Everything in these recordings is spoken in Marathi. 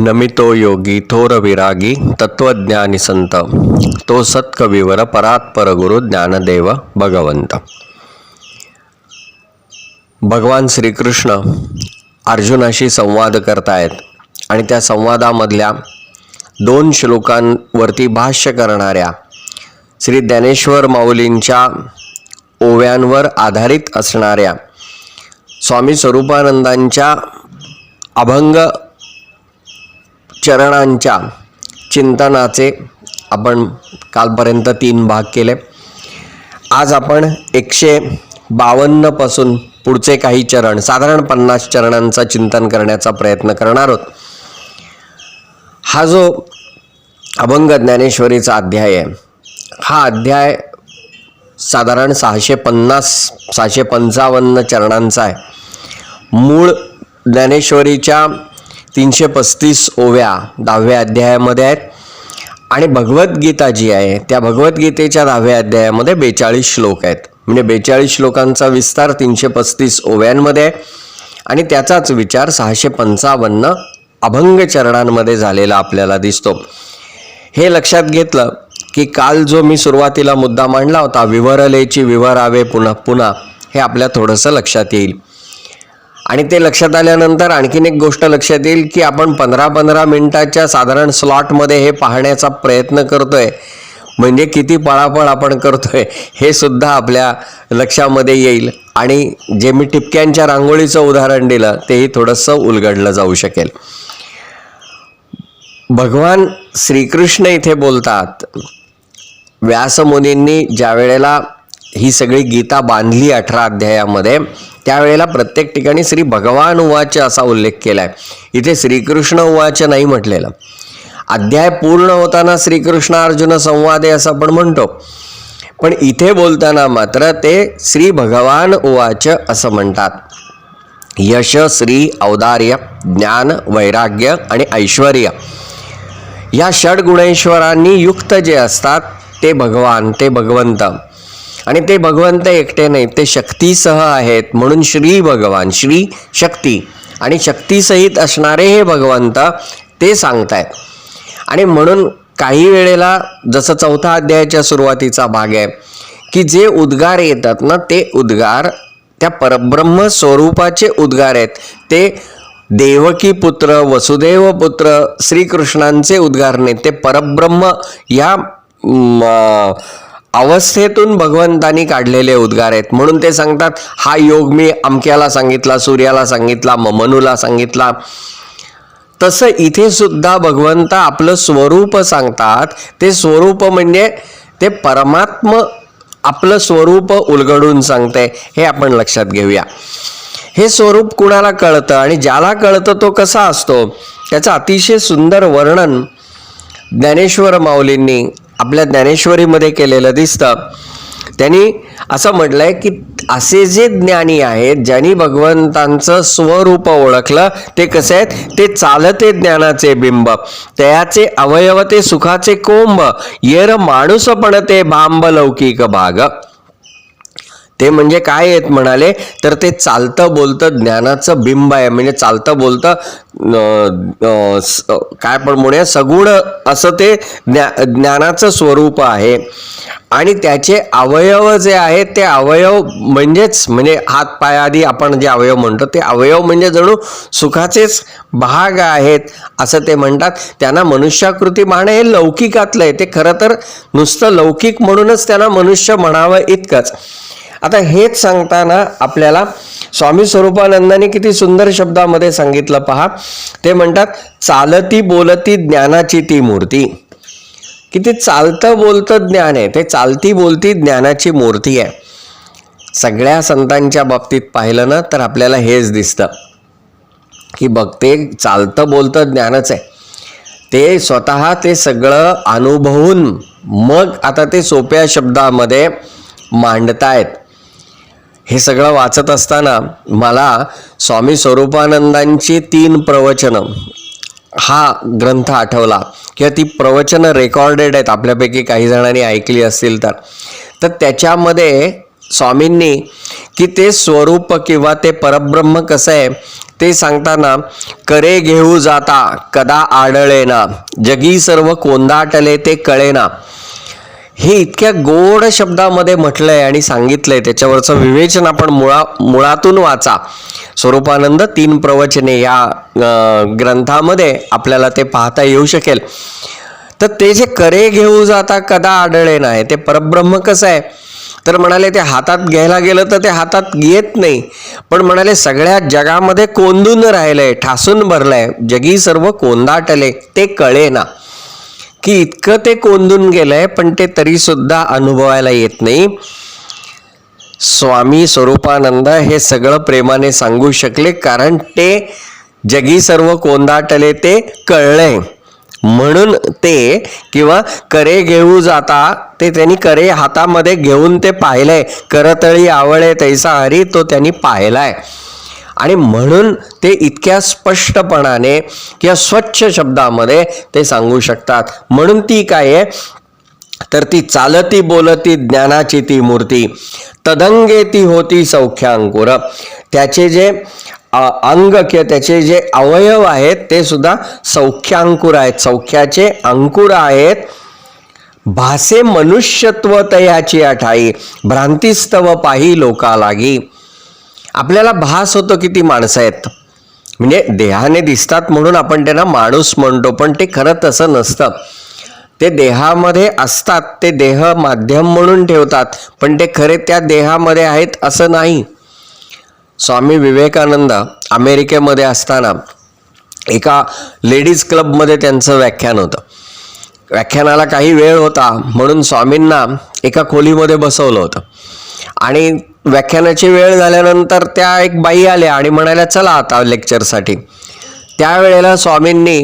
नमितो योगी थोर विरागी तत्वज्ञानी संत तो सत्कविवर परात्पर गुरु ज्ञानदेव भगवंत भगवान श्रीकृष्ण अर्जुनाशी संवाद करतायत आणि त्या संवादामधल्या दोन श्लोकांवरती भाष्य करणाऱ्या श्री ज्ञानेश्वर माऊलींच्या ओव्यांवर आधारित असणाऱ्या स्वामी स्वरूपानंदांच्या अभंग चरणांच्या चिंतनाचे आपण कालपर्यंत तीन भाग केले. आज आपण एकशे बावन्नपासून पुढचे काही चरण साधारण पन्नास चरणांचा चिंतन करण्याचा प्रयत्न करणार आहोत. हा जो अभंग ज्ञानेश्वरीचा अध्याय आहे हा अध्याय साधारण सहाशे पन्नास सहाशे पंचावन्न चरणांचा आहे. मूळ ज्ञानेश्वरीच्या तीनशे पस्तीस ओव्या दहाव्या अध्यायामध्ये आहेत. आणि भगवद्गीता जी आहे त्या भगवद्गीतेच्या दहाव्या अध्यायामध्ये बेचाळीस श्लोक आहेत. म्हणजे बेचाळीस श्लोकांचा विस्तार तीनशे पस्तीस ओव्यांमध्ये आहे. आणि त्याचाच विचार सहाशे पंचावन्न अभंग चरणांमध्ये झालेला आपल्याला दिसतो. हे लक्षात घेतलं की काल जो मी सुरुवातीला मुद्दा मांडला होता विवरलेची विवरावे पुन्हा पुन्हा हे आपल्या थोडंसं लक्षात येईल. आणि ते लक्षात आल्यानंतर आणखीन एक गोष्ट लक्षात येईल की आपण पंधरा पंधरा मिनटाच्या साधारण स्लॉटमध्ये हे पाहण्याचा प्रयत्न करतोय. म्हणजे किती पळापळ आपण करतोय हे सुद्धा आपल्या लक्षामध्ये येईल. आणि जे मी टिपक्यांच्या रांगोळीचं उदाहरण दिलं तेही थोडंसं उलगडलं जाऊ शकेल. भगवान श्रीकृष्ण इथे बोलतात व्यासमुनींनी ज्या वेळेला ही सगळी गीता बांधली अठरा अध्यायामध्ये. त्यावेळेला प्रत्येक ठिकाणी श्री भगवान उवाच असा उल्लेख केला आहे इथे श्रीकृष्ण उवाच नाही म्हटलेलं. अध्याय पूर्ण होताना श्रीकृष्ण अर्जुन संवाद आहे असं आपण म्हणतो. पण इथे बोलताना मात्र ते श्री भगवान उवाच असं म्हणतात. यश श्री औदार्य ज्ञान वैराग्य आणि ऐश्वर्य. या षडगुणेश्वरांनी युक्त जे असतात ते भगवान ते भगवंत. आणि ते भगवंत एकटे नाहीत ते शक्तीसह आहेत. म्हणून श्री भगवान श्री शक्ती. आणि शक्तीसहित असणारे हे भगवंत ते सांगतायत. आणि म्हणून काही वेळेला जसं चौथा अध्यायाच्या सुरुवातीचा भाग आहे की जे उद्गार येतात ना ते उद्गार त्या परब्रह्म स्वरूपाचे उद्गार आहेत. ते देवकी पुत्र वसुदेव पुत्र श्रीकृष्णांचे उद्गार नाहीत. ते परब्रह्म या अवस्थेतून भगवंतानी काढलेले उद्गार आहेत. म्हणून ते सांगतात हा योग मी अमक्याला सांगितला सूर्याला सांगितला ममनूला सांगितला. तसं इथे सुद्धा भगवंत आपलं स्वरूप सांगतात. ते स्वरूप म्हणजे ते परमात्म आपलं स्वरूप उलगडून सांगते हे आपण लक्षात घेऊया. हे स्वरूप कुणाला कळतं आणि ज्याला कळतं तो कसा असतो? त्याचं अतिशय सुंदर वर्णन ज्ञानेश्वर माऊलींनी आपल्या ज्ञानेश्वरीमध्ये केलेलं दिसतं. त्यांनी असं म्हटलंय की असे जे ज्ञानी आहेत ज्यांनी भगवंतांचं स्वरूप ओळखलं ते कसे आहेत? ते चालते ज्ञानाचे बिंब त्याचे अवयव ते सुखाचे कोंब येर माणूस पण ते भांब लौकिक भाग. ते म्हणजे काय आहेत म्हणाले तर ते चालतं बोलतं ज्ञानाचं बिंब आहे. म्हणजे चालतं बोलतं स- काय पण म्हणूया सगुण असं ते ज्ञा ज्ञानाचं स्वरूप आहे. आणि त्याचे अवयव जे आहेत ते अवयव म्हणजेच म्हणजे हात पाय आपण जे अवयव म्हणतो ते अवयव म्हणजे जणू सुखाचेच भाग आहेत असं ते म्हणतात. त्यांना मनुष्याकृती म्हणणं हे लौकिकातलं आहे. ते खरं तर नुसतं लौकिक म्हणूनच त्यांना मनुष्य म्हणावं इतकंच. आता हेच सांगताना आपल्याला स्वामी स्वरूपानंदाने किती सुंदर शब्दामध्ये सांगितलं पहा. ते म्हणतात चालती बोलती ज्ञानाची ती मूर्ती. किती चालतं बोलतं ज्ञान आहे. ते चालती बोलती ज्ञानाची मूर्ती आहे. सगळ्या संतांच्या बाबतीत पाहिलं ना तर आपल्याला हेच दिसतं. की बघते चालतं बोलतं ज्ञानच आहे. ते स्वतः ते सगळं अनुभवून मग आता ते सोप्या शब्दामध्ये मांडतायत. हे सगळं वाचत असताना मला स्वामी स्वरूपानंदांची तीन प्रवचनं हा ग्रंथ आठवला. किंवा ती प्रवचनं रेकॉर्डेड आहेत आपल्यापैकी काही जणांनी ऐकली असतील तर. तर त्याच्यामध्ये स्वामींनी की ते स्वरूप किंवा ते परब्रह्म कसं आहे ते सांगताना करे घेऊ जाता कदा आढळेना जगी सर्व कोंदाटले ते कळेना हे इतक्या गोड शब्दामध्ये म्हटलंय आणि सांगितलंय. त्याच्यावरचं विवेचन आपण मुळा मुळातून वाचा. स्वरूपानंद तीन प्रवचने या ग्रंथामध्ये आपल्याला ते पाहता येऊ शकेल. तर ते जे करे घेऊ जाता कदा आढळे नाही ते परब्रह्म कसं आहे तर म्हणाले ते हातात घ्यायला गेलं तर ते हातात येत नाही. पण म्हणाले सगळ्या जगामध्ये कोंदून राहिलंय ठासून भरलंय. जगी सर्व कोंदाटले ते कळेना. की इतकं ते कोंदून गेलंय पण ते तरीसुद्धा अनुभवायला येत नाही. स्वामी स्वरूपानंद हे सगळं प्रेमाने सांगू शकले कारण ते जगी सर्व कोंदाटले ते कळलंय. म्हणून ते किंवा करे घेऊ जाता ते त्यांनी करे हातामध्ये घेऊन ते पाहिलंय. करतळी आवळे तैसा हरी तो त्यांनी पाहिलाय. आणि म्हणून ते इतक्या स्पष्टपणाने किंवा स्वच्छ शब्दामध्ये ते सांगू शकतात. म्हणून ती काय आहे? तर ती चालती बोलती ज्ञानाची ती मूर्ती. तदंगे ती होती सौख्यांकुर त्याचे जे अंग किंवा त्याचे जे अवयव आहेत ते सुद्धा सौख्यांकुर आहेत. सौख्याचे अंकुर आहेत. भासे मनुष्यत्व तयाची अठाई. भ्रांतिस्तव पाही लोका लागी आपल्याला भास होतो की ती माणसं आहेत. म्हणजे देहाने दिसतात म्हणून आपण त्यांना माणूस म्हणतो पण ते खरं तसं नसतं. ते देहामध्ये असतात ते देह माध्यम म्हणून ठेवतात पण ते खरे त्या देहामध्ये आहेत असं नाही. स्वामी विवेकानंद अमेरिकेमध्ये असताना एका लेडीज क्लबमध्ये त्यांचं व्याख्यान होतं. व्याख्यानाला काही वेळ होता म्हणून स्वामींना एका खोलीमध्ये बसवलं होतं. आणि व्याख्यानाची वेळ झाल्यानंतर त्या एक बाई आल्या आणि म्हणाल्या चला आता लेक्चरसाठी त्यावेळेला स्वामींनी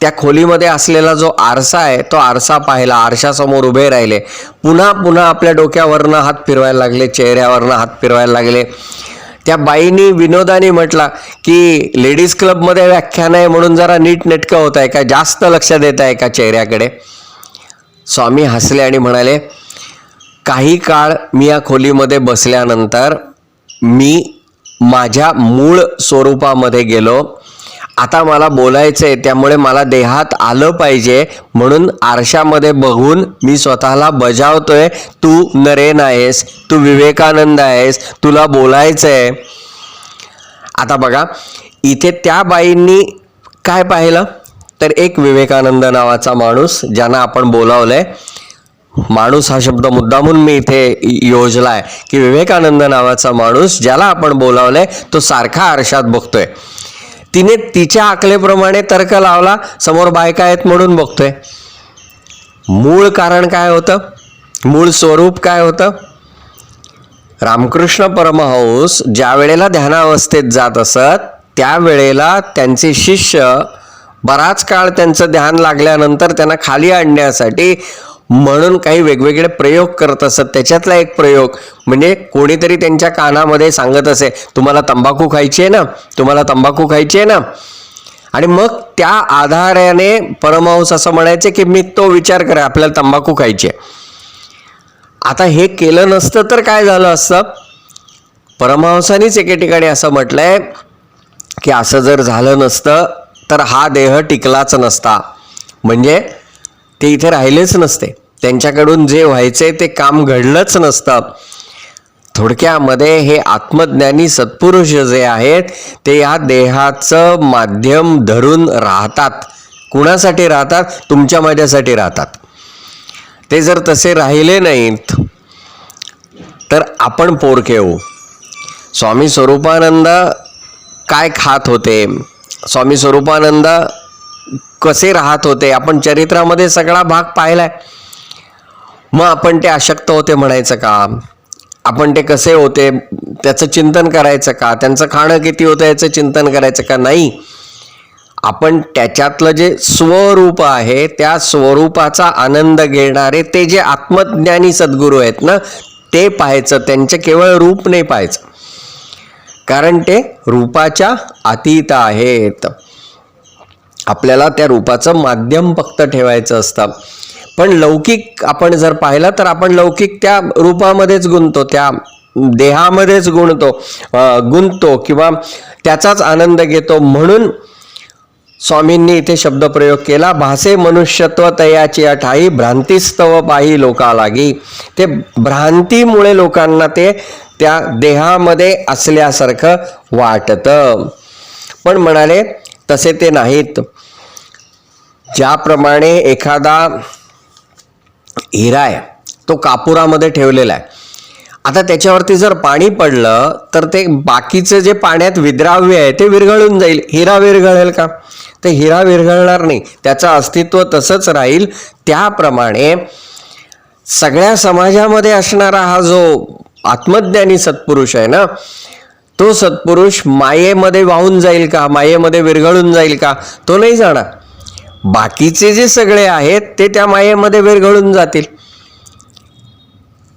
त्या खोलीमध्ये असलेला जो आरसा आहे तो आरसा पाहिला. आरशासमोर उभे राहिले. पुन्हा पुन्हा आपल्या डोक्यावरनं हात फिरवायला लागले चेहऱ्यावरनं हात फिरवायला लागले. त्या बाईनी विनोदाने म्हटला की लेडीज क्लबमध्ये व्याख्यान आहे म्हणून जरा नीट नेटकं होत आहे का? जास्त लक्ष देत आहे का चेहऱ्याकडे? स्वामी हसले आणि म्हणाले काही काळ मी या खोलीमध्ये बसल्यानंतर मी माझ्या मूळ स्वरूपामध्ये गेलो. आता मला बोलायचं आहे त्यामुळे मला देहात आलं पाहिजे. म्हणून आरशामध्ये बघून मी स्वतःला बजावतोय तू नरेन आहेस तू विवेकानंद आहेस तुला बोलायचं आहे आता बघा इथे त्या बाईंनी काय पाहिलं? तर एक विवेकानंद नावाचा माणूस ज्यांना आपण बोलावलं आहे माणूस हा शब्द मुद्दामून मी इथे योजलाय की विवेकानंद नावाचा माणूस ज्याला आपण बोलावलंय तो सारखा आरशात बघतोय. तिने तिच्या आकलेप्रमाणे तर्क लावला समोर बायका आहेत म्हणून बघतोय. मूळ कारण काय होतं? मूळ स्वरूप काय होतं? रामकृष्ण परमहंस ज्या वेळेला ध्यानावस्थेत जात असत त्यावेळेला त्यांचे शिष्य बराच काळ त्यांचं ध्यान लागल्यानंतर त्यांना खाली आणण्यासाठी म्हणून काही वेगवेगळे प्रयोग करत असत. त्याच्यातला एक प्रयोग म्हणजे कोणीतरी त्यांच्या कानामध्ये सांगत असे तुम्हाला तंबाखू खायची आहे ना? तुम्हाला तंबाखू खायची आहे ना? आणि मग त्या आधाराने परमहंस असं म्हणायचे की मी तो विचार करा आपल्याला तंबाखू खायची आहे. आता हे केलं नसतं तर काय झालं असतं? परमहंसानीच एके ठिकाणी असं म्हटलंय की असं जर झालं नसतं तर हा देह टिकलाच नसता. म्हणजे ते इथे राहिलेच नसते. त्यांच्याकडून जे व्हायचे ते काम घडलंच नसतं. थोडक्यामध्ये हे आत्मज्ञानी सत्पुरुष जे आहेत ते या देहाचं माध्यम धरून राहतात. कुणासाठी राहतात? तुमच्या माझ्यासाठी राहतात. ते जर तसे राहिले नाहीत तर आपण पोरके होऊ स्वामी स्वरूपानंद काय खात होते? स्वामी स्वरूपानंद कसे राहत होते? आपण चरित्रामध्ये सगळा भाग पाहिलाय. मग आपण ते अशक्त होते म्हणायचं का? आपण ते कसे होते? त्याचं चिंतन करायचं का? त्यांचं खाणं किती होतं याचं चिंतन करायचं का? नाही. आपण त्याच्यातलं जे स्वरूप आहे त्या स्वरूपाचा आनंद घेणारे ते जे आत्मज्ञानी सद्गुरू आहेत ना ते पाहायचं. त्यांचे केवळ रूप नाही पाहायचं. कारण ते रूपाच्या अतीत आहेत. आपल्याला त्या रूपाचं माध्यम फक्त ठेवायचं असतं. पण लौकिक आपण जर पाहिलं तर आपण लौकिक त्या रूपामध्येच गुंतो त्या देहामध्येच गुणतो गुंततो किंवा त्याचाच आनंद घेतो. म्हणून स्वामींनी इथे शब्दप्रयोग केला भासे मनुष्यत्व तयाची अठाई भ्रांतीस्तव पाही लोका लागी ते भ्रांतीमुळे लोकांना ते त्या देहामध्ये असल्यासारखं वाटतं. पण म्हणाले तसे ते नाहीत. ज्याप्रमाणे एखादा हिरा आहे. तो कापुरामध्ये ठेवलेला आहे. आता त्याच्यावरती जर पाणी पडलं तर ते बाकीचं जे पाण्यात विद्राव्य आहे ते विरघळून जाईल. हिरा विरघळेल का? ते हिरा विरघळणार नाही. त्याचं अस्तित्व तसंच राहील. त्याप्रमाणे सगळ्या समाजामध्ये असणारा हा जो आत्मज्ञानी सत्पुरुष आहे ना तो सत्पुरुष मायेमध्ये वाहून जाईल का? मायेमध्ये विरघळून जाईल का? तो नाही जाणार. बाकीचे जे सगळे आहेत ते त्या मायेमध्ये विरघळून जातील.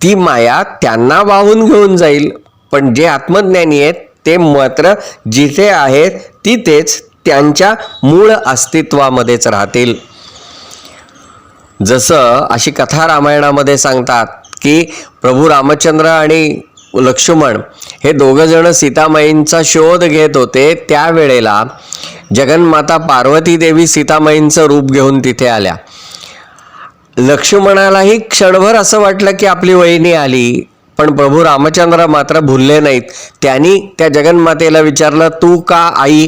ती माया त्यांना वाहून घेऊन जाईल पण जे आत्मज्ञानी आहेत ते मात्र जिथे आहेत तिथेच त्यांच्या मूळ अस्तित्वामध्येच राहतील. जसं अशी कथा रामायणामध्ये सांगतात की प्रभू रामचंद्र आणि लक्ष्मण हे दोघंजण सीतामाईंचा शोध घेत होते त्यावेळेला जगन्माता पार्वती देवी सीतामाईंचं रूप घेऊन तिथे आल्या. लक्ष्मणालाही क्षणभर असं वाटलं की आपली वहिनी आली पण प्रभू रामचंद्र मात्र भुलले नाहीत. त्यांनी त्या जगन्मातेला विचारलं तू का आई?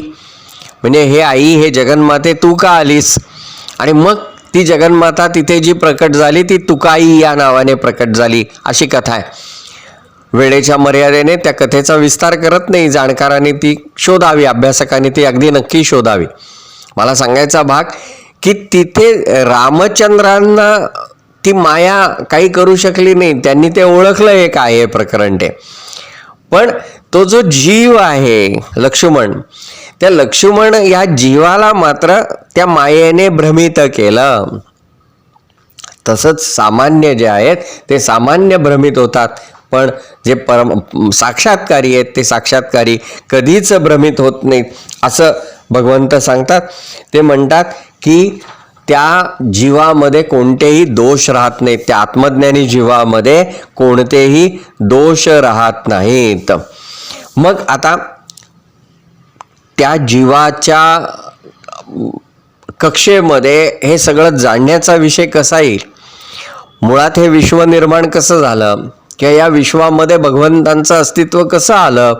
म्हणजे हे आई हे जगन्माते तू का आलीस? आणि मग ती जगन्माता तिथे जी प्रकट झाली ती तुकाई या नावाने प्रकट झाली. अशी कथा आहे. वेळेच्या मर्यादेने त्या कथेचा विस्तार करत नाही जाणकारांनी ती शोधावी अभ्यासकांनी ती अगदी नक्की शोधावी. मला सांगायचा भाग की तिथे रामचंद्रांना ती माया काही करू शकली नाही त्यांनी ते ओळखलं हे काय हे प्रकरण ते. पण तो जो जीव आहे लक्ष्मण त्या लक्ष्मण या जीवाला मात्र त्या मायेने भ्रमित केलं. तसंच सामान्य जे आहेत ते सामान्य भ्रमित होतात. पण जे परम साक्षात्कारी आहेत ते साक्षात्कारी कधीच भ्रमित होत नाहीत. असं भगवंत सांगतात. ते म्हणतात की त्या जीवामध्ये कोणतेही दोष राहत नाहीत. त्या आत्मज्ञानी जीवामध्ये कोणतेही दोष राहत नाहीत. मग आता त्या जीवाच्या कक्षेमध्ये हे सगळं जाणण्याचा विषय कसा येईल? मुळात हे विश्व निर्माण कसं झालं? किंवा या विश्वामध्ये भगवंतांचं अस्तित्व कसं आलं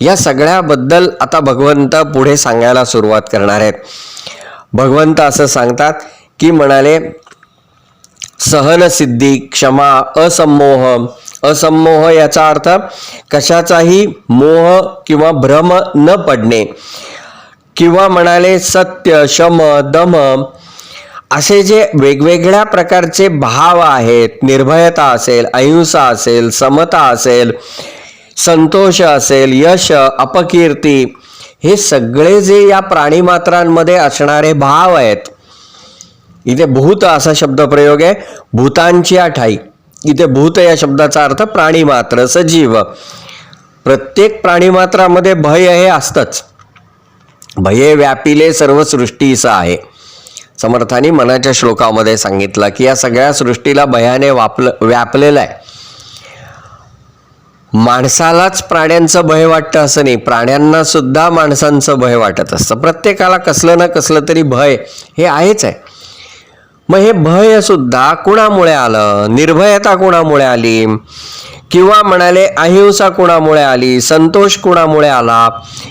या सगळ्याबद्दल आता भगवंत पुढे सांगायला सुरुवात करणार आहेत. भगवंत असं सांगतात की म्हणाले सहनसिद्धी क्षमा असमोह. असमोह याचा अर्थ कशाचाही मोह किंवा भ्रम न पडणे. किंवा म्हणाले सत्य शम दम असे जे वेगवेगळ्या प्रकारचे भाव आहेत निर्भयता असेल अहिंसा असेल समता असेल संतोष असेल यश अपकीर्ती हे सगळे जे या प्राणीमात्रांमध्ये असणारे भाव आहेत इथे भूत असा शब्दप्रयोग आहे भूतांची आठाई. इथे भूत या शब्दाचा अर्थ प्राणीमात्र सजीव. प्रत्येक प्राणीमात्रामध्ये भय हे असतंच. भये व्यापिले सर्व सृष्टीचं आहे. समर्थानी मनाच्या श्लोकामध्ये सांगितलं की या सगळ्या सृष्टीला भयाने वापलं व्यापलेलं आहे. माणसालाच प्राण्यांचं भय वाटतं असं नाही प्राण्यांना सुद्धा माणसांचं भय वाटत असतं. प्रत्येकाला कसलं ना कसलं तरी भय हे आहेच आहे. मग हे भय सुद्धा कुणामुळे आलं? निर्भयता कुणामुळे आली? किंवा म्हणाले अहिंसा कुणामुळे आली? संतोष कुणामुळे आला?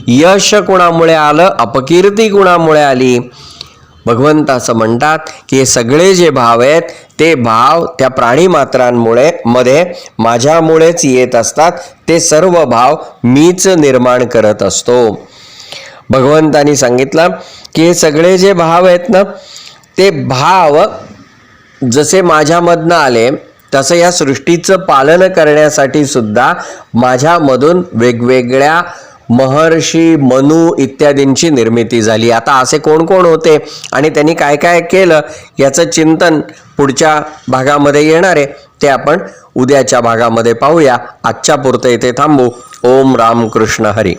यश कुणामुळे आलं? अपकीर्ती कुणामुळे आली? भगवंत असं म्हणतात की हे सगळे जे भाव आहेत ते भाव त्या प्राणीमात्रांमुळे मध्ये माझ्यामुळेच येत असतात. ते सर्व भाव मीच निर्माण करत असतो. भगवंतानी सांगितलं की हे सगळे जे भाव आहेत ना ते भाव जसे माझ्यामधनं आले तसं या सृष्टीचं पालन करण्यासाठी सुद्धा माझ्यामधून वेगवेगळ्या महर्षी मनू इत्यादींची निर्मिती झाली. आता असे कोण कोण होते आणि त्यांनी काय काय केलं याचं चिंतन पुढच्या भागामध्ये येणार आहे. ते आपण उद्याच्या भागामध्ये पाहूया. आजच्या पुरतं इथे थांबू. ओम राम कृष्ण हरी.